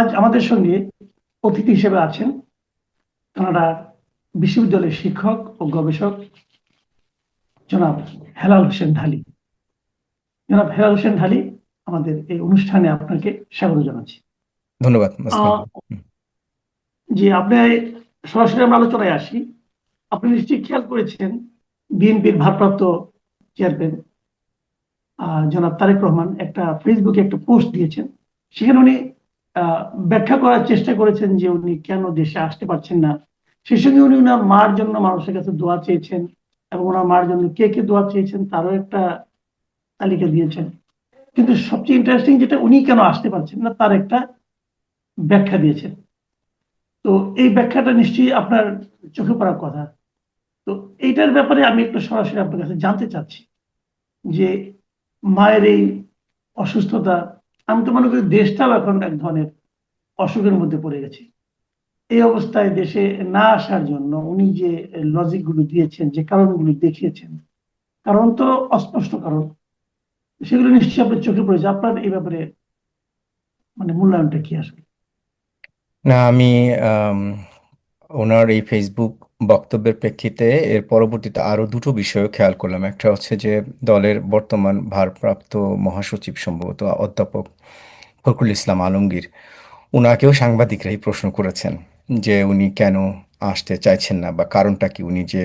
আজ আমাদের সঙ্গে অতিথি হিসেবে আছেন কানাডার বিশ্ববিদ্যালয়ের শিক্ষক ও গবেষক জনাব হেলাল হোসেন ঢালি। জনাব হেলাল হোসেন ঢালি আমাদের এই অনুষ্ঠানে আপনাকে স্বাগত জানাচ্ছি। ধন্যবাদ আহ, আপনি সরাসরি আমরা আলোচনায় আসি। আপনি নিশ্চয়ই খেয়াল করেছেন বিএনপির ভারপ্রাপ্ত চেয়ারম্যান আহ, জনাব তারেক রহমান একটা ফেসবুকে একটা পোস্ট দিয়েছেন। সেখানে উনি ব্যাখ্যা করার চেষ্টা করেছেন যে উনি কেন দেশে আসতে পারছেন না। সেই সঙ্গে উনি ওনার মার জন্য মানুষের কাছে দোয়া চেয়েছেন এবং ওনার মার জন্য কে কে দোয়া চেয়েছেন তারও একটা তালিকা দিয়েছেন। কিন্তু সবচেয়ে ইন্টারেস্টিং যেটা, উনি কেন আসতে পারছেন না তার একটা ব্যাখ্যা দিয়েছেন। তো এই ব্যাখ্যাটা নিশ্চয়ই আপনার চোখে পড়ার কথা। তো এইটার ব্যাপারে আমি একটু সরাসরি আপনার কাছে জানতে চাচ্ছি যে মায়ের এই অসুস্থতা আমি তো মনে করি দেশটাও এখন এক ধরনের অসুখের মধ্যে পড়ে গেছে। এই অবস্থায় দেশে না আসার জন্য উনি যে লজিকগুলো দিয়েছেন, যে কারণগুলো দেখিয়েছেন, কারণ তো অস্পষ্ট কারণ। সেগুলো নিশ্চয়ই আপনার চোখে পড়েছে। আপনার এই ব্যাপারে মানে মূল্যায়নটা কি আসবে না, আমি ওনার এই ফেসবুক বক্তব্যের প্রেক্ষিতে এর পরবর্তীতে আরও দুটো বিষয় খেয়াল করলাম। একটা হচ্ছে যে, দলের বর্তমান ভারপ্রাপ্ত মহাসচিব সম্ভবত অধ্যাপক ফখরুল ইসলাম আলমগীর ওনাকেও সাংবাদিকরাই প্রশ্ন করেছেন যে, উনি কেন আসতে চাইছেন না বা কারণটা কি? উনি যে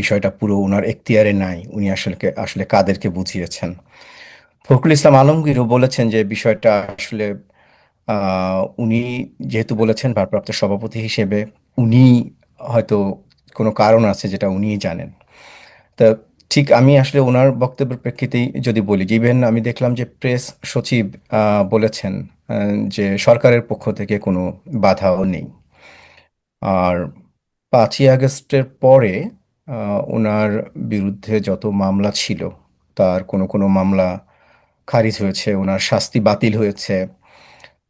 বিষয়টা পুরো ওনার এখতিয়ারে নাই, উনি আসলে আসলে কাদেরকে বুঝিয়েছেন? ফখরুল ইসলাম আলমগীরও বলেছেন যে, বিষয়টা আসলে উনি যেহেতু বলেছেন ভারপ্রাপ্ত সভাপতি হিসেবে, উনি হয়তো কোনো কারণ আছে যেটা উনিই জানেন। তা ঠিক আমি আসলে ওনার বক্তব্যের প্রেক্ষিতেই যদি বলি, ইভেন আমি দেখলাম যে প্রেস সচিব বলেছেন যে সরকারের পক্ষ থেকে কোনো বাধাও নেই। আর পাঁচই আগস্টের পরে ওনার বিরুদ্ধে যত মামলা ছিল, তার কোনো কোনো মামলা খারিজ হয়েছে, ওনার শাস্তি বাতিল হয়েছে।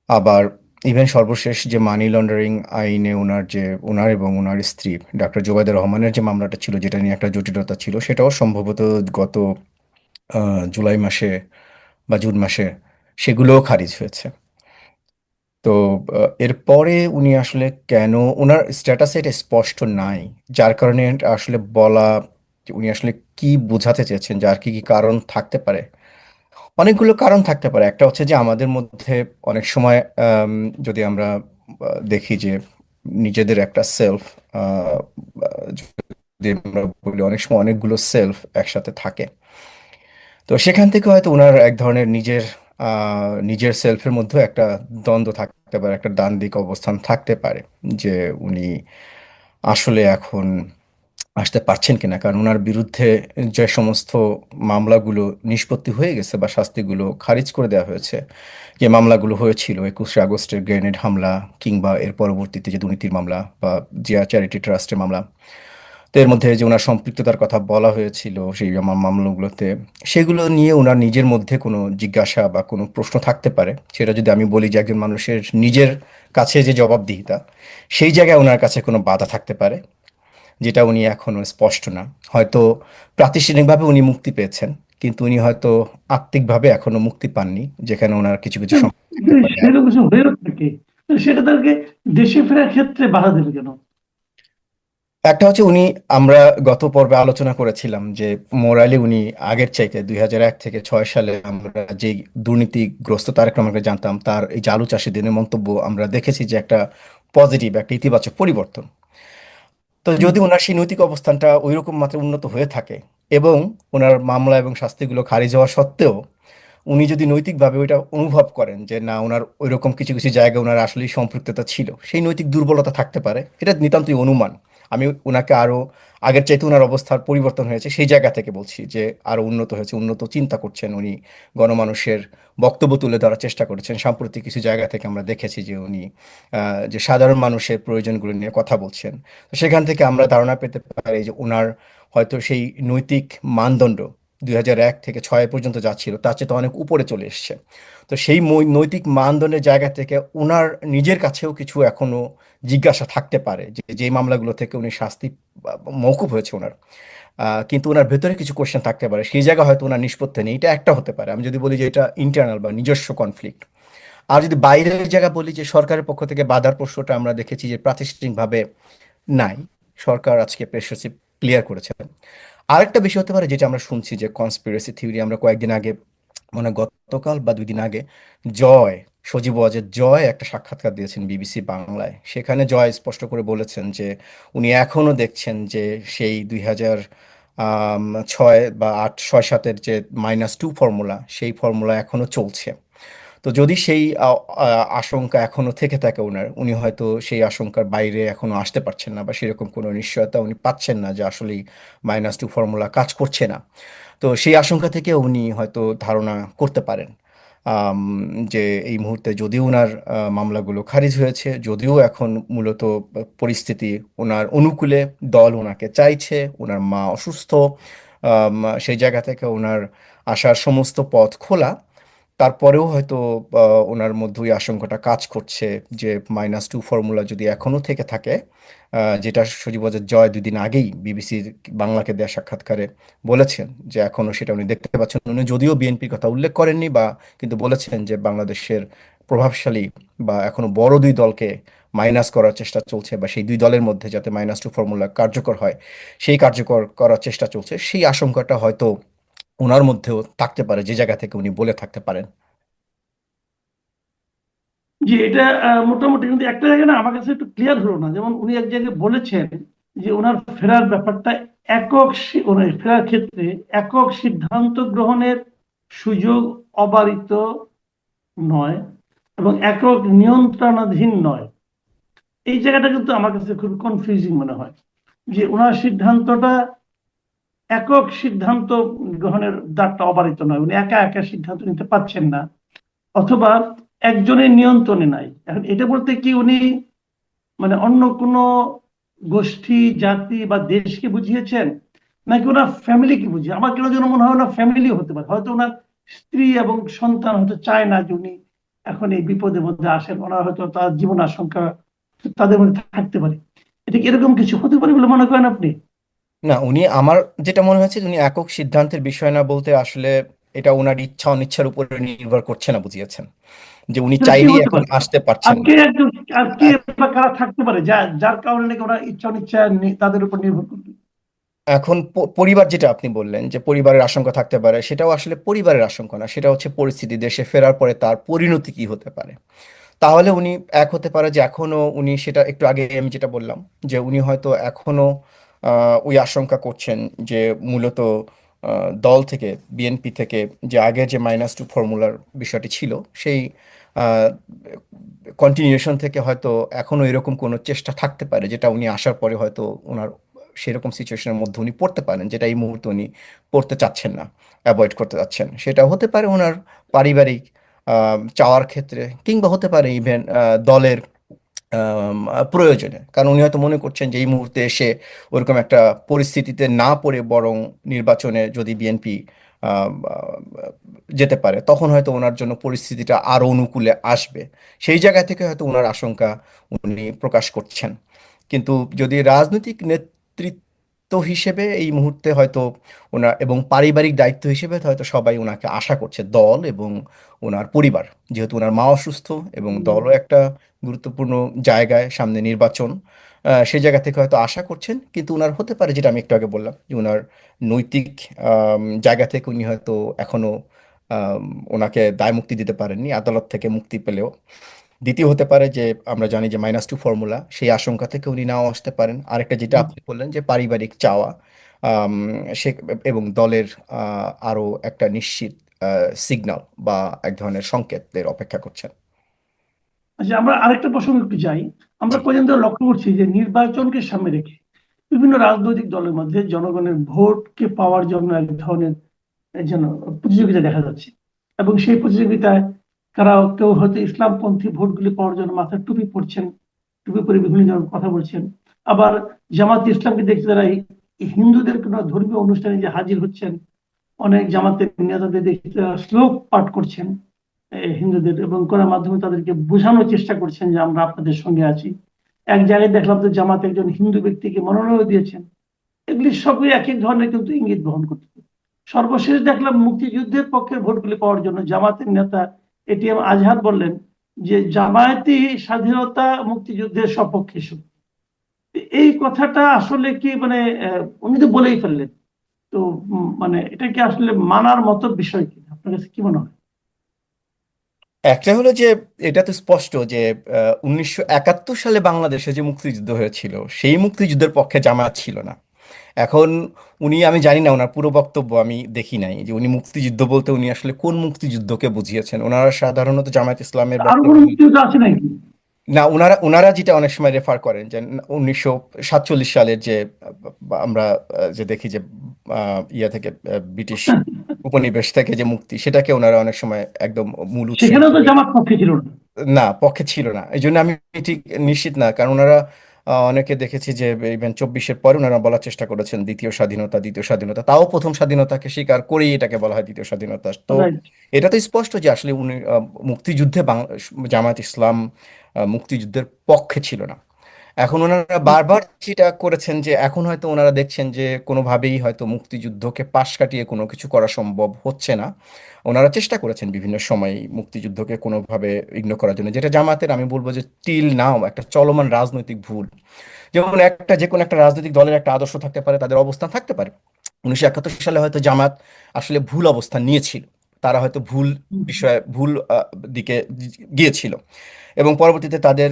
আবার ইভেন সর্বশেষ যে মানি লন্ডারিং আইনে ওনার যে ওনার এবং ওনার স্ত্রী ডক্টর জোবায়দা রহমানের যে মামলাটা ছিল, যেটা নিয়ে একটা জটিলতা ছিল, সেটাও সম্ভবত গত জুলাই মাসে বা জুন মাসে সেগুলোও খারিজ হয়েছে। তো এরপরে উনি আসলে কেন ওনার স্ট্যাটাসে এটা স্পষ্ট নাই, যার কারণে আসলে বলা, উনি আসলে কি বোঝাতে চেয়েছেন, যার কি কি কারণ থাকতে পারে অনেকগুলো কারণ থাকতে পারে। একটা হচ্ছে যে আমাদের মধ্যে অনেক সময় যদি আমরা দেখি যে নিজেদের একটা সেলফ বলি অনেক সময় অনেকগুলো সেলফ একসাথে থাকে। তো সেখান থেকে হয়তো ওনার এক ধরনের নিজের নিজের সেলফের মধ্যেও একটা দ্বন্দ্ব থাকতে পারে, একটা দ্বান্দ্বিক অবস্থান থাকতে পারে যে উনি আসলে এখন আসতে পারছেন কিনা? কারণ ওনার বিরুদ্ধে যে সমস্ত মামলাগুলো নিষ্পত্তি হয়ে গেছে বা শাস্তিগুলো খারিজ করে দেওয়া হয়েছে, যে মামলাগুলো হয়েছিল, একুশে আগস্টের গ্রেনেড হামলা কিংবা এর পরবর্তীতে যে দুর্নীতির মামলা বা জিয়া চ্যারিটি ট্রাস্টের মামলা, তো এর মধ্যে যে ওনার সম্পৃক্ততার কথা বলা হয়েছিল সেই মামলাগুলোতে, সেগুলো নিয়ে ওনার নিজের মধ্যে কোনো জিজ্ঞাসা বা কোনো প্রশ্ন থাকতে পারে। সেটা যদি আমি বলি যে একজন মানুষের নিজের কাছে যে জবাবদিহিতা, সেই জায়গায় ওনার কাছে কোনো বাধা থাকতে পারে। যেটা উনি এখনও স্পষ্ট না। হয়তো প্রাতিষ্ঠানিকভাবে উনি মুক্তি পেয়েছেন কিন্তু উনি হয়তো আত্মিকভাবে এখনও মুক্তি পাননি যেখানে ওনার কিছু কিছু তো সেটা তাদেরকে দেশে ফেরার ক্ষেত্রে বাধা দেবে কেন? একটা হচ্ছে উনি আমরা গত পর্বে আলোচনা করেছিলাম যে মোরালি উনি আগের চাইতে দুই হাজার এক থেকে ছয় সালে আমরা যে দুর্নীতিগ্রস্ত তারেক রহমানকে জানতাম তার এই যে আলু চাষের দিনের মন্তব্য আমরা দেখেছি যে একটা পজিটিভ একটা ইতিবাচক পরিবর্তন। তো যদি ওনার সেই নৈতিক অবস্থানটা ওইরকম মাত্রায় উন্নত হয়ে থাকে এবং ওনার মামলা এবং শাস্তিগুলো খারিজ হওয়া সত্ত্বেও উনি যদি নৈতিকভাবে ওইটা অনুভব করেন যে না ওনার ওইরকম কিছু কিছু জায়গায় ওনার আসলেই সম্পৃক্ততা ছিল সেই নৈতিক দুর্বলতা থাকতে পারে এটা নিতান্তই অনুমান। আমি ওনাকে আরও আগের চাইতে ওনার অবস্থার পরিবর্তন হয়েছে সেই জায়গা থেকে বলছি যে আরও উন্নত হয়েছে উন্নত চিন্তা করছেন উনি গণমানুষের বক্তব্য তুলে ধরার চেষ্টা করেছেন। সাম্প্রতিক কিছু জায়গা থেকে আমরা দেখেছি যে উনি যে সাধারণ মানুষের প্রয়োজনগুলো নিয়ে কথা বলছেন। তো সেখান থেকে আমরা ধারণা পেতে পারি যে ওনার হয়তো সেই নৈতিক মানদণ্ড দুই এক থেকে ছয় পর্যন্ত যা ছিল, তার চেয়ে তো অনেক উপরে চলে এসছে। তো সেই নৈতিক মানদণ্ডের জায়গা থেকে ওনার নিজের কাছেও কিছু এখনও জিজ্ঞাসা থাকতে পারে যে যে মামলাগুলো থেকে উনি শাস্তি বা- বা হয়েছে ওনার কিন্তু ওনার ভেতরে কিছু কোশ্চেন থাকতে পারে। সেই জায়গা হয়তো ওনার নিষ্পত্তি নেই। এটা একটা হতে পারে। আমি যদি বলি যে এটা ইন্টারনাল বা নিজস্ব কনফ্লিক্ট আর যদি বাইরের জায়গা বলি যে সরকারের পক্ষ থেকে বাধার প্রশ্নটা আমরা দেখেছি যে প্রাতিষ্ঠানিকভাবে নাই। সরকার আজকে প্রেশারশিপ ক্লিয়ার করেছে। আরেকটা বিষয় হতে পারে যেটা আমরা শুনছি যে কনস্পিরেসি থিওরি আমরা কয়েকদিন আগে মানে গতকাল বা দুই দিন আগে, জয় সজীব ওয়াজেদ জয় একটা সাক্ষাৎকার দিয়েছেন বিবিসি বাংলায়। সেখানে জয় স্পষ্ট করে বলেছেন যে, উনি এখনও দেখছেন যে সেই দুই হাজার ছয় বা আট, ছয় সাতের যে মাইনাস টু ফর্মুলা সেই ফর্মুলা এখনও চলছে। তো যদি সেই আশঙ্কা এখনও থেকে থাকে ওনার, উনি হয়তো সেই আশঙ্কার বাইরে এখনও আসতে পারছেন না বা সেরকম কোনো নিশ্চয়তা উনি পাচ্ছেন না যে আসলেই মাইনাস টু ফর্মুলা কাজ করছে না। তো সেই আশঙ্কা থেকে উনি হয়তো ধারণা করতে পারেন। যে এই মুহূর্তে যদিও ওনার মামলাগুলো খারিজ হয়েছে, যদিও এখন মূলত পরিস্থিতি ওনার অনুকূলে, দল ওনাকে চাইছে ওনার মা অসুস্থ সেই জায়গা থেকে ওনার আসার সমস্ত পথ খোলা। তারপরেও হয়তো ওনার মধ্যে ওই আশঙ্কাটা কাজ করছে যে মাইনাস টু ফর্মুলা যদি এখনও থেকে থাকে যেটা সজীব ওয়াজেদ জয় দুদিন আগেই বিবিসির বাংলাকে দেওয়া সাক্ষাৎকারে বলেছেন যে এখনও সেটা উনি দেখতে পাচ্ছেন। উনি যদিও বিএনপির কথা উল্লেখ করেননি বা কিন্তু বলেছেন যে বাংলাদেশের প্রভাবশালী বা এখনও বড় দুই দলকে মাইনাস করার চেষ্টা চলছে বা সেই দুই দলের মধ্যে যাতে মাইনাস টু ফর্মুলা কার্যকর হয় সেই কার্যকর করার চেষ্টা চলছে সেই আশঙ্কাটা হয়তো ওনার মধ্যেও থাকতে পারে, যে জায়গা থেকে উনি বলে থাকতে পারেন। জি, এটা মোটামুটি কিন্তু একটা জায়গায় না আমার কাছে একটু ক্লিয়ার হলো না। যেমন উনি এক জায়গায় বলেছেন যে ওনার ফেরার ব্যাপারটা একক ওনার ফেরার ক্ষেত্রে একক সিদ্ধান্ত গ্রহণের সুযোগ অবারিত নয় এবং একক নিয়ন্ত্রণাধীন নয়। এই জায়গাটা কিন্তু আমার কাছে খুব কনফিউজিং মনে হয়। যে ওনার সিদ্ধান্তটা একক সিদ্ধান্ত গ্রহণের দ্বারটা অবারিত নয়। উনি একা একা সিদ্ধান্ত নিতে পারছেন না, অথবা একজনের নিয়ন্ত্রণে নাই। এখন এটা বলতে কি উনি মানে অন্য কোনো গোষ্ঠী, জাতি বা দেশকে বুঝিয়েছেন? নাকি ওনার ফ্যামিলিকে বুঝিয়ে? আমার কেন যেন মনে হয় ওনার ফ্যামিলি হতে পারে। হয়তো ওনার স্ত্রী এবং সন্তান হয়তো চায় না যে উনি এখন এই বিপদের মধ্যে আসেন। ওনার হয়তো তার জীবন আশঙ্কা তাদের মধ্যে থাকতে পারে। এটা কি এরকম কিছু হতে পারে বলে মনে করেন আপনি? না উনি আমার যেটা মনে হয়েছে উনি একক সিদ্ধান্তের বিষয় না বলতে আসলে এটা ওনার ইচ্ছা অনিচ্ছার উপরে নির্ভর করছে না বুঝিয়েছেন। যে উনি কি চাইলেই হতে এখন পারে আসতে পারছেন না। একজন আর কে বা কারা থাকতে পারে? যা যার কারণে নাকি ওরা ইচ্ছা অনিচ্ছা নি- তাদের উপর নির্ভর করবে? এখন প- পরিবার যেটা আপনি বললেন যে পরিবারের আশঙ্কা থাকতে পারে সেটাও আসলে পরিবারের আশঙ্কা না সেটা হচ্ছে পরিস্থিতি দেশে ফেরার পরে তার পরিণতি কি হতে পারে। তাহলে উনি এক হতে পারে যে এখনও উনি সেটা একটু আগে আমি যেটা বললাম যে উনি হয়তো এখনও ওই আশঙ্কা করছেন যে মূলত দল থেকে বিএনপি থেকে যে আগের যে মাইনাস টু ফর্মুলার বিষয়টি ছিল, সেই কন্টিনিউশন থেকে হয়তো এখনও এরকম কোনো চেষ্টা থাকতে পারে, যেটা উনি আসার পরে হয়তো ওনার সেরকম সিচুয়েশনের মধ্যে উনি পড়তে পারেন, যেটা এই মুহূর্তে উনি পড়তে চাচ্ছেন না অ্যাভয়েড করতে চাচ্ছেন। সেটা হতে পারে ওনার পারিবারিক চাওয়ার ক্ষেত্রে, কিংবা হতে পারে ইভেন দলের প্রয়োজনে। কারণ উনি হয়তো মনে করছেন যে এই মুহূর্তে এসে ওরকম একটা পরিস্থিতিতে না পড়ে বরং নির্বাচনে যদি বিএনপি যেতে পারে, তখন হয়তো ওনার জন্য পরিস্থিতিটা আরও অনুকূলে আসবে। সেই জায়গা থেকে হয়তো ওনার আশঙ্কা উনি প্রকাশ করছেন। কিন্তু যদি রাজনৈতিক নেতৃত্ব হিসেবে এই মুহূর্তে হয়তো ওনার এবং পারিবারিক দায়িত্ব হিসেবে হয়তো সবাই ওনাকে আশা করছে দল এবং ওনার পরিবার। যেহেতু ওনার মা অসুস্থ এবং দলও একটা গুরুত্বপূর্ণ জায়গায় সামনে নির্বাচন সে জায়গা থেকে হয়তো আশা করছেন কিন্তু ওনার হতে পারে যেটা আমি একটু আগে বললাম যে ওনার নৈতিক জায়গা থেকে উনি হয়তো এখনও আম, ওনাকে দায় মুক্তি দিতে পারেননি আদালত থেকে মুক্তি পেলেও। দ্বিতীয় হতে পারে যে আমরা জানি যে মাইনাস টু ফর্মুলা সেই আশঙ্কা থেকে উনি নাও আসতে পারেন। আরেকটা যেটা আপনি বললেন যে পারিবারিক চাওয়া সে এবং দলের আহ, আরও একটা নিশ্চিত সিগন্যাল বা এক ধরনের সংকেতের অপেক্ষা করছেন। আচ্ছা আমরা আরেকটা প্রসঙ্গে একটু যাই। আমরা ধরে লক্ষ্য করছি যে নির্বাচনকে সামনে রেখে বিভিন্ন রাজনৈতিক দলের মধ্যে জনগণের ভোটকে পাওয়ার জন্য এক ধরনের যেন প্রতিযোগিতা দেখা যাচ্ছে। এবং সেই প্রতিযোগিতায় কারা কেউ হয়তো ইসলামপন্থী ভোটগুলি পাওয়ার জন্য মাথায় টুপি পরছেন, টুপি পরে বিভিন্ন কথা বলছেন। আবার জামাত ইসলামকে দেখছে তারা হিন্দুদের কোনো ধর্মীয় অনুষ্ঠানে যে হাজির হচ্ছেন, অনেক জামাতের নেতাদের তারা শ্লোক পাঠ করছেন হিন্দুদের, এবং করার মাধ্যমে তাদেরকে বোঝানোর চেষ্টা করছেন যে আমরা আপনাদের সঙ্গে আছি। এক জায়গায় দেখলাম তো জামাত একজন হিন্দু ব্যক্তিকে মনোনয়ন দিয়েছেন। এগুলি সবই এক এক ধরনের কিন্তু ইঙ্গিত বহন করতে সর্বশেষ দেখলাম মুক্তিযুদ্ধের পক্ষের ভোটগুলি পাওয়ার জন্য জামাতের নেতা এটিএম আজহার বললেন যে জামায়াতি স্বাধীনতা মুক্তিযুদ্ধের সপক্ষে শক্তি এই কথাটা আসলে কি মানে উনি তো বলেই ফেললেন। তো মানে এটা কি আসলে মানার মতো বিষয় কি? আপনার কাছে কি মনে হয়? একটা হলো যে এটা তো স্পষ্ট যে উনিশশো একাত্তর সালে বাংলাদেশে যে মুক্তিযুদ্ধ হয়েছিল, সেই মুক্তিযুদ্ধের পক্ষে জামায়াত ছিল না। এখন উনি আমি জানি না ওনার পুরো বক্তব্য আমি দেখি নাই। যে উনি মুক্তিযুদ্ধ বলতে উনি আসলে কোন মুক্তিযুদ্ধকে বুঝিয়েছেন? ওনারা সাধারণত জামায়াত ইসলামের না ওনারা ওনারা যেটা অনেক সময় রেফার করেন যে উনিশশো সাতচল্লিশ সালের যে আমরা যে দেখি যে ইয়া থেকে ব্রিটিশ উপনিবেশ থেকে যে মুক্তি সেটাকে ওনারা অনেক সময় একদম মূল উৎস সেখানেও তো জামাত পক্ষে ছিল না পক্ষে ছিল না। এই জন্য আমি ঠিক নিশ্চিত না কারণ ওনারা অনেকে দেখেছি যে ইভেন চব্বিশের পরে ওনারা বলার চেষ্টা করেছেন দ্বিতীয় স্বাধীনতা দ্বিতীয় স্বাধীনতা। তাও প্রথম স্বাধীনতাকে স্বীকার করেই এটাকে বলা হয় দ্বিতীয় স্বাধীনতা। তো এটা তো স্পষ্ট যে আসলে উনি মুক্তিযুদ্ধে বাংলা জামায়াত ইসলাম আহ, মুক্তিযুদ্ধের পক্ষে ছিল না। এখন ওনারা বারবার যেটা করেছেন যে এখন হয়তো ওনারা দেখছেন যে কোনোভাবেই হয়তো মুক্তিযুদ্ধকে পাশ কাটিয়ে কোনো কিছু করা সম্ভব হচ্ছে না। ওনারা চেষ্টা করেছেন বিভিন্ন সময় মুক্তিযুদ্ধকে কোনোভাবে ইগনোর করার জন্য। যেটা জামাতের আমি বলব যে টিল নাও একটা চলমান রাজনৈতিক ভুল। যেমন একটা যে কোনো একটা রাজনৈতিক দলের একটা আদর্শ থাকতে পারে তাদের অবস্থান থাকতে পারে। উনিশশো একাত্তর সালে হয়তো জামাত আসলে ভুল অবস্থান নিয়েছিল। তারা হয়তো ভুল বিষয়ে ভুল দিকে গিয়েছিল। এবং পরবর্তীতে তাদের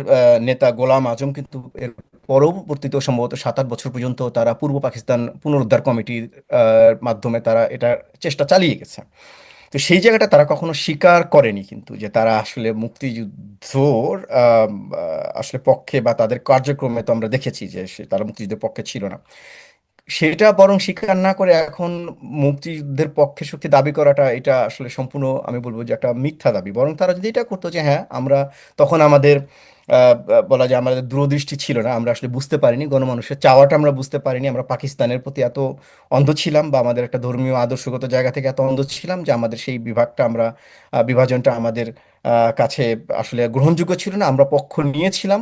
নেতা গোলাম আজম কিন্তু এর পরবর্তীতেও সম্ভবত সাত আট বছর পর্যন্ত তারা পূর্ব পাকিস্তান পুনরুদ্ধার কমিটির মাধ্যমে তারা এটা চেষ্টা চালিয়ে গেছে। তো সেই জায়গাটা তারা কখনো স্বীকার করেনি কিন্তু যে তারা আসলে মুক্তিযুদ্ধর আসলে পক্ষে বা তাদের কার্যক্রমে তো আমরা দেখেছি যে তারা মুক্তিযুদ্ধের পক্ষে ছিল না। সেটা বরং স্বীকার না করে এখন মুক্তিযুদ্ধের পক্ষে শক্তি দাবি করাটা এটা আসলে সম্পূর্ণ আমি বলব যে একটা মিথ্যা দাবি। বরং তারা যদি এটা করতো যে হ্যাঁ আমরা তখন আমাদের বলা যায় আমাদের দূরদৃষ্টি ছিল না, আমরা আসলে বুঝতে পারিনি, গণমানুষের চাওয়াটা আমরা বুঝতে পারিনি, আমরা পাকিস্তানের প্রতি এত অন্ধ ছিলাম বা আমাদের একটা ধর্মীয় আদর্শগত জায়গা থেকে এত অন্ধ ছিলাম যে আমাদের সেই বিভাগটা আমরা বিভাজনটা আমাদের কাছে আসলে গ্রহণযোগ্য ছিল না, আমরা পক্ষ নিয়েছিলাম।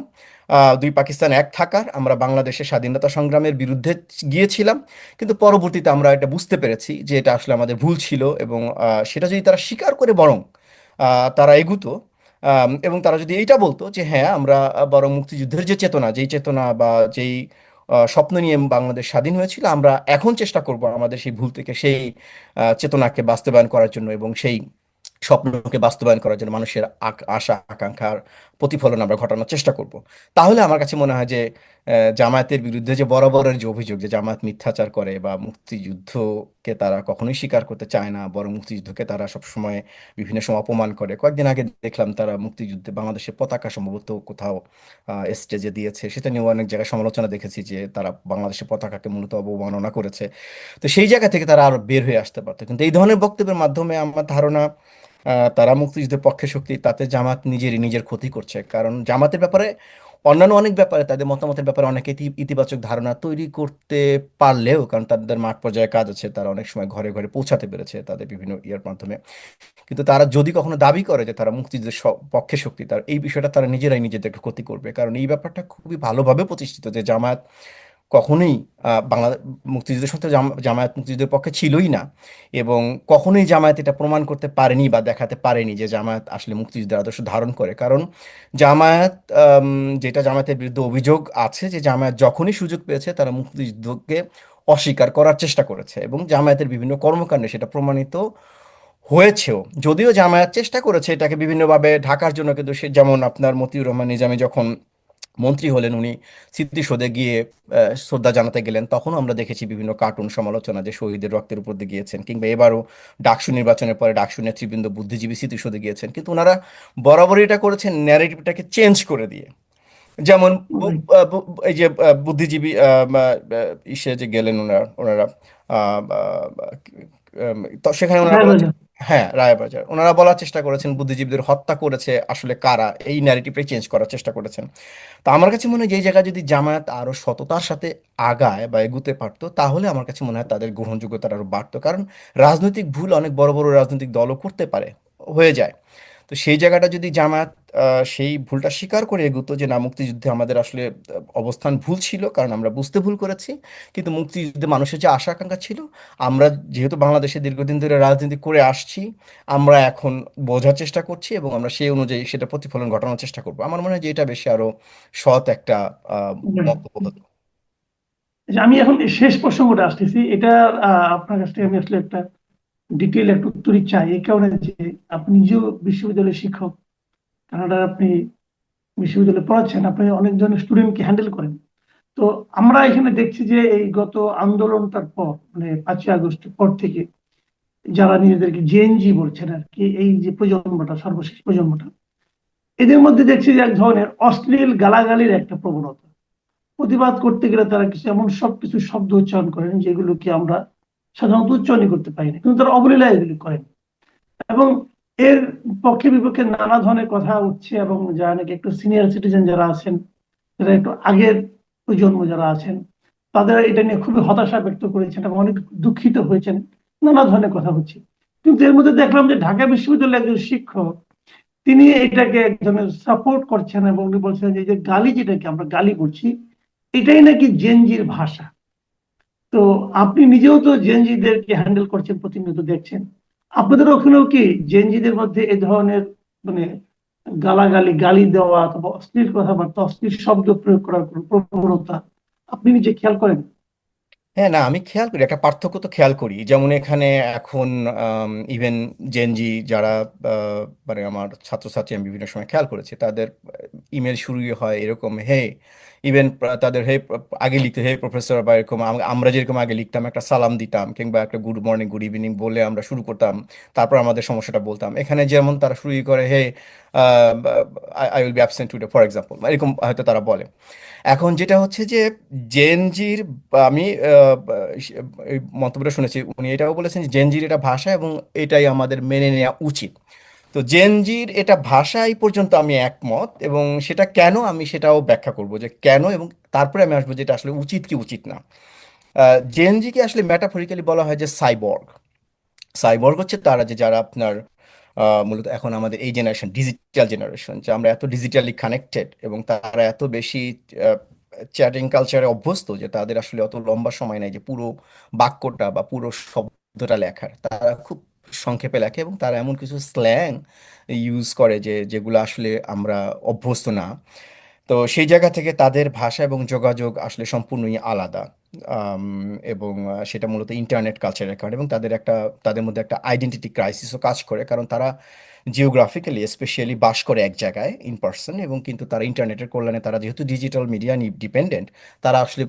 দুই পাকিস্তান এক থাকার, আমরা বাংলাদেশের স্বাধীনতা সংগ্রামের বিরুদ্ধে গিয়েছিলাম। কিন্তু পরবর্তীতে আমরা এটা বুঝতে পেরেছি যে এটা আসলে আমাদের ভুল ছিল এবং সেটা যদি তারা স্বীকার করে বরং তারা এগুতো এবং তারা যদি এইটা বলতো যে হ্যাঁ আমরা বরং মুক্তিযুদ্ধের যে চেতনা, যেই চেতনা বা যেই স্বপ্ন নিয়ে বাংলাদেশ স্বাধীন হয়েছিল, আমরা এখন চেষ্টা করব আমাদের সেই ভুল থেকে, সেই চেতনাকে বাস্তবায়ন করার জন্য এবং সেই স্বপ্নকে বাস্তবায়ন করার জন্য মানুষের আশা, আকাঙ্ক্ষার প্রতিফলন আমরা ঘটানোর চেষ্টা করব। তাহলে আমার কাছে মনে হয় যে জামায়াতের বিরুদ্ধে যে বরাবরের যে অভিযোগ যে জামায়াত মিথ্যাচার করে বা মুক্তিযুদ্ধকে তারা কখনোই স্বীকার করতে চায় না, বরং মুক্তিযুদ্ধকে তারা সবসময় বিভিন্ন সময় অপমান করে। কয়েকদিন আগে দেখলাম তারা মুক্তিযুদ্ধে বাংলাদেশের পতাকা সম্ভবত কোথাও স্টেজে দিয়েছে। সেটা নিয়েও অনেক জায়গায় সমালোচনা দেখেছি যে তারা বাংলাদেশের পতাকাকে মূলত অবমাননা করেছে। তো সেই জায়গা থেকে তারা আরও বের হয়ে আসতে পারতো। কিন্তু এই ধরনের বক্তব্যের মাধ্যমে আমার ধারণা তারা মুক্তিযুদ্ধের পক্ষে শক্তি, তাতে জামাত নিজেরই নিজের ক্ষতি করছে। কারণ জামাতের ব্যাপারে অন্যান্য অনেক ব্যাপারে, তাদের মতামতের ব্যাপারে অনেকে ইতি- ইতিবাচক ধারণা তৈরি করতে পারলেও, কারণ তাদের মাঠ পর্যায়ে কাজ আছে, তারা অনেক সময় ঘরে ঘরে পৌঁছাতে পেরেছে তাদের বিভিন্ন ইয়ার মাধ্যমে। কিন্তু তারা যদি কখনো দাবি করে যে তারা মুক্তিযুদ্ধের পক্ষে শক্তি, তার এই বিষয়টা তারা নিজেরাই নিজেদেরকে ক্ষতি করবে। কারণ এই ব্যাপারটা খুবই ভালোভাবে প্রতিষ্ঠিত যে জামায়াত কখনোই বাংলা মুক্তিযুদ্ধের সাথে জামায়াত মুক্তিযুদ্ধের পক্ষে ছিলই না। এবং কখনোই জামায়াত এটা প্রমাণ করতে পারেনি বা দেখাতে পারেনি যে জামায়াত আসলে মুক্তিযুদ্ধের আদর্শ ধারণ করে। কারণ জামায়াত যেটা জামায়াতের বিরুদ্ধে অভিযোগ আছে যে জামায়াত যখনই সুযোগ পেয়েছে তারা মুক্তিযুদ্ধকে অস্বীকার করার চেষ্টা করেছে এবং জামায়াতের বিভিন্ন কর্মকাণ্ডে সেটা প্রমাণিত হয়েছেও। যদিও জামায়াত চেষ্টা করেছে এটাকে বিভিন্নভাবে ঢাকার জন্য, কিন্তু সে যেমন আপনার মতিউর রহমান নিজামী যখন মন্ত্রী হলেন উনি স্মৃতিসৌধে গিয়ে শ্রদ্ধা জানাতে গেলেন তখনও আমরা দেখেছি বিভিন্ন কার্টুন সমালোচনা যে শহীদের রক্তের উপর দিয়ে গিয়েছেন কিংবা এবারও ডাকসু নির্বাচনের পরে ডাকসু নেতৃবৃন্দ বুদ্ধিজীবী স্মৃতিসৌধে গিয়েছেন কিন্তু ওনারা বরাবরই এটা করেছেন ন্যারেটিভটাকে চেঞ্জ করে দিয়ে। যেমন এই যে বুদ্ধিজীবী ইসে যে গেলেন ওনারা ওনারা তো সেখানে ওনারা হ্যাঁ, রায়বাজার। ওনারা বলার চেষ্টা করেছেন বুদ্ধিজীবীদের হত্যা করেছে আসলে কারা এই ন্যারেটিভটাই চেঞ্জ করার চেষ্টা করেছেন। তো আমার কাছে মনে হয় যে জায়গায় যদি জামায়াত আরও সততার সাথে আগায় বা এগুতে পারতো তাহলে আমার কাছে মনে হয় তাদের গ্রহণযোগ্যতা আরও বাড়তো। কারণ রাজনৈতিক ভুল অনেক বড় বড় রাজনৈতিক দলও করতে পারে হয়ে যায়। তো সেই জায়গাটা যদি জামায়াত সেই ভুলটা স্বীকার করে এগোতো যে না মুক্তিযুদ্ধে আমাদের আসলে অবস্থান ভুল ছিল কারণ আমরা বুঝতে ভুল করেছি কিন্তু মুক্তিযুদ্ধে মানুষের যে আশা আকাঙ্ক্ষা ছিল আমরা যেহেতু বাংলাদেশে দীর্ঘদিন ধরে রাজনীতি করে আসছি আমরা এখন বোঝার চেষ্টা করছি এবং আমরা সেই অনুযায়ী সেটা প্রতিফলন ঘটানোর চেষ্টা করব। আমার মনে হয় যে এটা বেশি আরও সৎ একটা আহ, বক্তব্য হতো যে আমি এখন শেষ প্রসঙ্গটা আসতেছি। এটা আপনার কাছ থেকে আমি আসলে একটা ডিটেল একটু উত্তরই চাই এই কারণে যে আপনি নিজেও বিশ্ববিদ্যালয়ের শিক্ষক, কানাডার আপনি বিশ্ববিদ্যালয়ে পড়াচ্ছেন, আপনি অনেকজন স্টুডেন্টকে হ্যান্ডেল করেন। তো আমরা এখানে দেখছি যে এই গত আন্দোলনটার পর মানে পাঁচই আগস্টের পর থেকে যারা নিজেদেরকে জেএনজি বলছেন আর কি, এই যে প্রজন্মটা, সর্বশেষ প্রজন্মটা, এদের মধ্যে দেখছি যে এক ধরনের অশ্লীল গালাগালির একটা প্রবণতা। প্রতিবাদ করতে গেলে তারা কিছু, এমন সব কিছু শব্দ উচ্চারণ করেন যেগুলোকে আমরা সাধারণত উচ্চারণই করতে পারি না, কিন্তু তারা অবলীলা এগুলি করেন। এবং এর পক্ষে বিপক্ষে নানা ধরনের কথা উঠছে এবং যারা নাকি একটু সিনিয়র সিটিজেন যারা আছেন, যারা একটু আগের প্রজন্ম যারা আছেন, তাদের এটা নিয়ে খুবই হতাশা ব্যক্ত করেছেন এবং অনেক দুঃখিত হয়েছেন, নানা ধরনের কথা হচ্ছে। কিন্তু এর মধ্যে দেখলাম যে ঢাকা বিশ্ববিদ্যালয়ের একজন শিক্ষক, তিনি এটাকে এক ধরনের সাপোর্ট করছেন এবং উনি বলছেন যে গালি যেটাকে আমরা গালি বলছি, এটাই নাকি জেনজির ভাষা। তো আপনি নিজেও তো জেনজিদেরকে হ্যান্ডেল করছেন, প্রতিনিয়ত দেখছেন। আপনাদের ওখানেও কি জেনজিদের মধ্যে এ ধরনের মানে গালাগালি, গালি দেওয়া অথবা অশ্লীল কথাবার্তা, অশ্লীল শব্দ প্রয়োগ করার প্রবণতা আপনি নিজে খেয়াল করেন? হ্যাঁ না, আমি খেয়াল করি, একটা পার্থক্য তো খেয়াল করি। যেমন এখানে এখন ইভেন জেনজি যারা মানে আমার ছাত্রছাত্রী আমি বিভিন্ন সময় খেয়াল করেছি, তাদের ইমেল শুরুই হয় এরকম হে ইভেন তাদের হে, আগে লিখতে, হে প্রফেসর বা এরকম আমরা যেরকম আগে লিখতাম, একটা সালাম দিতাম, কিংবা একটা গুড মর্নিং গুড ইভিনিং বলে আমরা শুরু করতাম, তারপর আমাদের সমস্যাটা বলতাম। এখানে যেমন তারা শুরুই করে, hey I will be absent today for example এরকম হয়তো তারা বলে। এখন যেটা হচ্ছে যে জেনজির আমি মন্তব্যটা শুনেছি, উনি এটাও বলেছেন যে জেনজির এটা ভাষা এবং এটাই আমাদের মেনে নেওয়া উচিত। তো জেনজির এটা ভাষা এই পর্যন্ত আমি একমত এবং সেটা কেন আমি সেটাও ব্যাখ্যা করব যে কেন এবং তারপরে আমি আসব যেটা আসলে উচিত কি উচিত না। জেনজিকে আসলে ম্যাটাফরিক্যালি বলা হয় যে সাইবর্গ সাইবর্গ হচ্ছে তারা যে যারা আপনার মূলত এখন আমাদের এই জেনারেশন ডিজিটাল জেনারেশন যে আমরা এত ডিজিটালি কানেক্টেড এবং তারা এত বেশি চ্যাটিং কালচারে অভ্যস্ত যে তাদের আসলে অত লম্বা সময় নেই যে পুরো বাক্যটা বা পুরো শব্দটা লেখার। তারা খুব সংক্ষেপে লেখে এবং তারা এমন কিছু স্ল্যাং ইউজ করে যে, যেগুলো আসলে আমরা অভ্যস্ত না। তো সেই জায়গা থেকে তাদের ভাষা এবং যোগাযোগ আসলে সম্পূর্ণই আলাদা। এবং সেটা মূলত ইন্টারনেট কালচারের কারণে এবং তাদের একটা, তাদের মধ্যে একটা আইডেন্টিটি ক্রাইসিসও কাজ করে। কারণ তারা জিওগ্রাফিক্যালি স্পেশালি বাস করে এক জায়গায় ইন পার্সন এবং কিন্তু তারা ইন্টারনেটের কল্যাণে তারা যেহেতু ডিজিটাল মিডিয়া ডিপেন্ডেন্ট তারা আসলে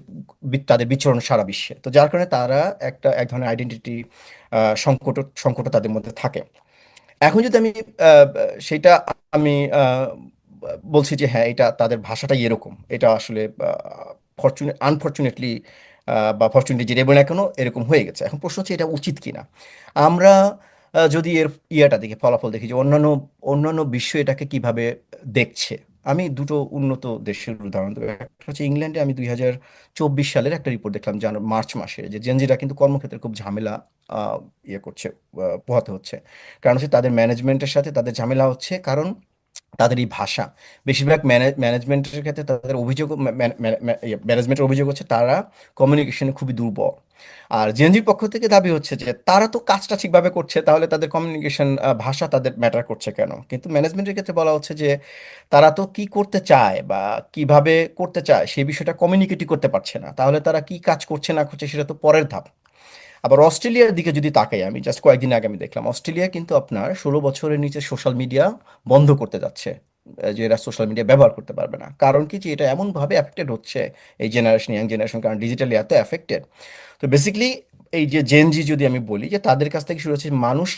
তাদের বিচরণ সারা বিশ্বে। তো যার কারণে তারা একটা, এক ধরনের আইডেন্টিটি সংকট সংকট তাদের মধ্যে থাকে। এখন যদি আমি সেটা আমি বলছি যে হ্যাঁ এটা তাদের ভাষাটাই এরকম। এটা আসলে ফরচুনেট আনফর্চুনেটলি বা ফরচুনেটলি যেটা বলে না কেন, এরকম হয়ে গেছে। এখন প্রশ্ন হচ্ছে এটা উচিত কিনা? আমরা যদি এর ইয়েটা দেখি, ফলাফল দেখি যে অন্যান্য অন্যান্য বিশ্ব এটাকে কীভাবে দেখছে। আমি দুটো উন্নত দেশের উদাহরণ দেবো। একটা হচ্ছে ইংল্যান্ডে আমি দুই হাজার চব্বিশ সালের একটা রিপোর্ট দেখলাম জানুয়ারি মার্চ মাসে, যে জেনজিরা কিন্তু কর্মক্ষেত্রে খুব ঝামেলা ইয়ে করছে পোহাতে হচ্ছে। কারণ হচ্ছে তাদের ম্যানেজমেন্টের সাথে তাদের ঝামেলা হচ্ছে, কারণ তাদের এই ভাষা। বেশিরভাগ ম্যানেজমেন্টের ক্ষেত্রে তাদের অভিযোগ ম্যানেজমেন্টের অভিযোগ হচ্ছে তারা কমিউনিকেশনে খুবই দুর্বল। আর জেনজির পক্ষ থেকে দাবি হচ্ছে যে তারা তো কাজটা ঠিকভাবে করছে, তাহলে তাদের কমিউনিকেশন ভাষা তাদের ম্যাটার করছে কেন? কিন্তু ম্যানেজমেন্টের ক্ষেত্রে বলা হচ্ছে যে তারা তো কি করতে চায় বা কীভাবে করতে চায় সেই বিষয়টা কমিউনিকেটই করতে পারছে না। তাহলে তারা কি কাজ করছে না করছে সেটা তো পরের ধাপ। আবার অস্ট্রেলিয়ার দিকে যদি তাকাই, আমি জাস্ট কয়েকদিন আগে আমি দেখলাম, অস্ট্রেলিয়া কিন্তু আপনার ষোলো বছরের নিচে সোশ্যাল মিডিয়া বন্ধ করতে যাচ্ছে। যে এরা সোশ্যাল মিডিয়া ব্যবহার করতে পারবে না। কারণ কি? যে এটা এমনভাবে অ্যাফেক্টেড হচ্ছে এই জেনারেশন ইয়াং জেনারেশন কারণ ডিজিটালি এত অ্যাফেক্টেড তো বেসিক্যালি এই যে জেনজি যদি আমি বলি, যে তাদের কাছ থেকে শুরু হচ্ছে মানুষ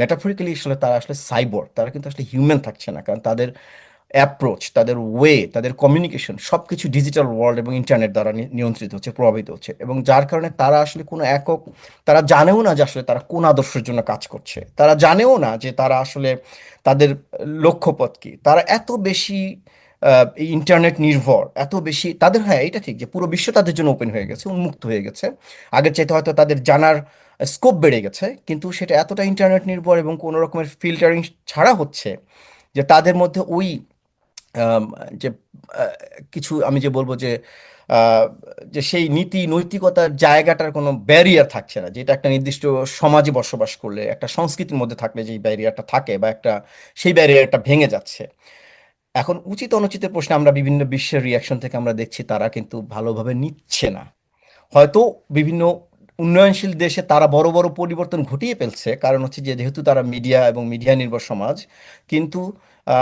মেটাফরিক্যালি আসলে তারা আসলে সাইবর তারা কিন্তু আসলে হিউম্যান থাকছে না। কারণ তাদের অ্যাপ্রোচ তাদের ওয়ে তাদের কমিউনিকেশন সব কিছু ডিজিটাল ওয়ার্ল্ড এবং ইন্টারনেট দ্বারা নিয়ন্ত্রিত হচ্ছে, প্রভাবিত হচ্ছে। এবং যার কারণে তারা আসলে কোনো একক, তারা জানেও না যে আসলে তারা কোন আদর্শের জন্য কাজ করছে। তারা জানেও না যে তারা আসলে তাদের লক্ষ্যপথ কী। তারা এত বেশি ইন্টারনেট নির্ভর, এত বেশি, তাদের হ্যাঁ এটা ঠিক যে পুরো বিশ্ব তাদের জন্য ওপেন হয়ে গেছে, উন্মুক্ত হয়ে গেছে। আগের চাইতে হয়তো তাদের জানার স্কোপ বেড়ে গেছে, কিন্তু সেটা এতটা ইন্টারনেট নির্ভর এবং কোনো রকমের ফিল্টারিং ছাড়া হচ্ছে যে তাদের মধ্যে ওই যে কিছু আমি যে বলব যে যে সেই নীতি নৈতিকতার জায়গাটার কোনো ব্যারিয়ার থাকছে না। যেটা একটা নির্দিষ্ট সমাজে বসবাস করলে, একটা সংস্কৃতির মধ্যে থাকলে যে ব্যারিয়ারটা থাকে বা একটা, সেই ব্যারিয়ারটা ভেঙে যাচ্ছে। এখন উচিত অনুচিতের প্রশ্নে আমরা বিভিন্ন বিশ্বের রিয়াকশন থেকে আমরা দেখছি, তারা কিন্তু ভালোভাবে নিচ্ছে না। হয়তো বিভিন্ন উন্নয়নশীল দেশে তারা বড় বড় পরিবর্তন ঘটিয়ে ফেলছে। কারণ হচ্ছে যে যেহেতু তারা মিডিয়া এবং মিডিয়া নির্ভর সমাজ কিন্তু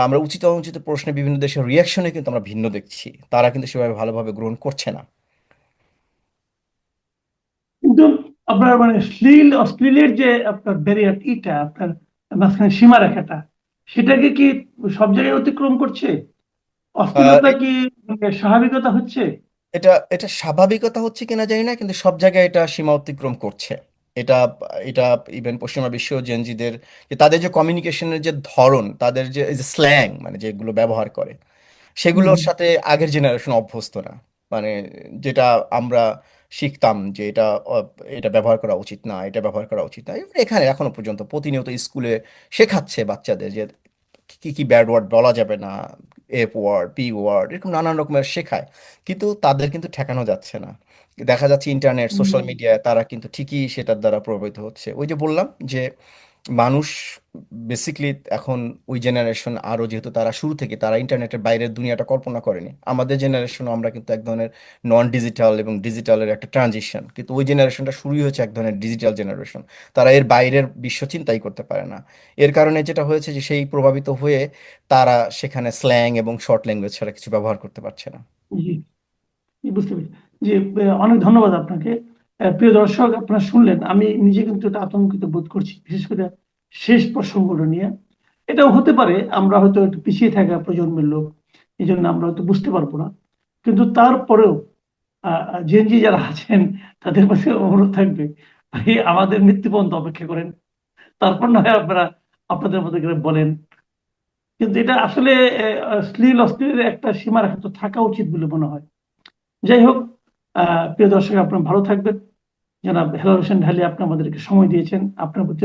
আমরা উচিত অনুচিত প্রশ্নে বিভিন্ন দেশের রিয়াকশনে কিন্তু আমরা ভিন্ন দেখছি। তারা কিন্তু সেভাবে ভালোভাবে গ্রহণ করছে না। কিন্তু আপনার মানে শ্লীল অশ্লীলের যে আপনার ব্যারিয়ার ইটা আপনার মাঝখানে সীমারেখাটা সেটাকে কি সব জায়গায় অতিক্রম করছে? অশ্লীলতা কি স্বাভাবিকতা হচ্ছে? এটা এটা স্বাভাবিকতা হচ্ছে কিনা জানি না কিন্তু সব জায়গায় এটা সীমা অতিক্রম করছে। এটা এটা ইভেন পশ্চিমা বিশ্ব জেনজিদের যে তাদের যে কমিউনিকেশনের যে ধরন তাদের যে স্ল্যাং মানে যেগুলো ব্যবহার করে সেগুলোর সাথে আগের জেনারেশন অভ্যস্ত না। মানে যেটা আমরা শিখতাম যে এটা এটা ব্যবহার করা উচিত না এটা ব্যবহার করা উচিত না এখানে এখনও পর্যন্ত প্রতিনিয়ত স্কুলে শেখাচ্ছে বাচ্চাদের যে কি কি ব্যাড ওয়ার্ড বলা যাবে না এফ ওয়ার্ড পি ওয়ার্ড এরকম নানান রকমের শেখায়। কিন্তু তাদের কিন্তু ঠেকানো যাচ্ছে না। দেখা যাচ্ছে ইন্টারনেট সোশ্যাল মিডিয়ায় তারা কিন্তু ঠিকই সেটার দ্বারা প্রভাবিত হচ্ছে। ওই যে বললাম যে মানুষ বেসিকলি এখন ওই জেনারেশন আরও যেহেতু তারা শুরু থেকে, তারা ইন্টারনেটের বাইরের দুনিয়াটা কল্পনা করেনি। আমাদের জেনারেশনও আমরা কিন্তু এক ধরনের নন ডিজিটাল এবং ডিজিটালের একটা ট্রানজিশন কিন্তু ওই জেনারেশনটা শুরুই হয়েছে এক ধরনের ডিজিটাল জেনারেশন তারা এর বাইরের বিশ্ব চিন্তাই করতে পারে না। এর কারণে যেটা হয়েছে যে সেই প্রভাবিত হয়ে তারা সেখানে স্ল্যাং এবং শর্ট ল্যাঙ্গুয়েজ ছাড়া কিছু ব্যবহার করতে পারছে না। বুঝতে পেরেছি। জি অনেক ধন্যবাদ আপনাকে। প্রিয় দর্শক আপনারা শুনলেন আমি নিজে কিন্তু এটা আতঙ্কিত বোধ করছি বিশেষ করে শেষ প্রসঙ্গটা নিয়ে। এটাও হতে পারে আমরা হয়তো একটু পিছিয়ে থাকা প্রজন্মের লোক এই জন্য আমরা হয়তো বুঝতে পারব না। কিন্তু তারপরেও জেনজি যারা আছেন তাদের কাছে অনুরোধ থাকবে ভাই আমাদের মৃত্যু অপেক্ষা করেন। তারপর না হয় আপনারা আপনাদের মতো করে বলেন। কিন্তু এটা আসলে শ্লীল অশ্লীলের একটা সীমারেখা তো থাকা উচিত বলে মনে হয়। যাই হোক আহ, প্রিয় দর্শক আপনারা ভালো থাকবেন। জনাব হেলাল হোসেন ঢালি আপনি আমাদেরকে সময় দিয়েছেন। আপনার প্রতি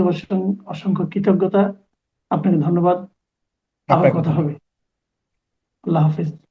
অসংখ্য কৃতজ্ঞতা। আপনাকে ধন্যবাদ। আবার কথা হবে। আল্লাহ হাফিজ।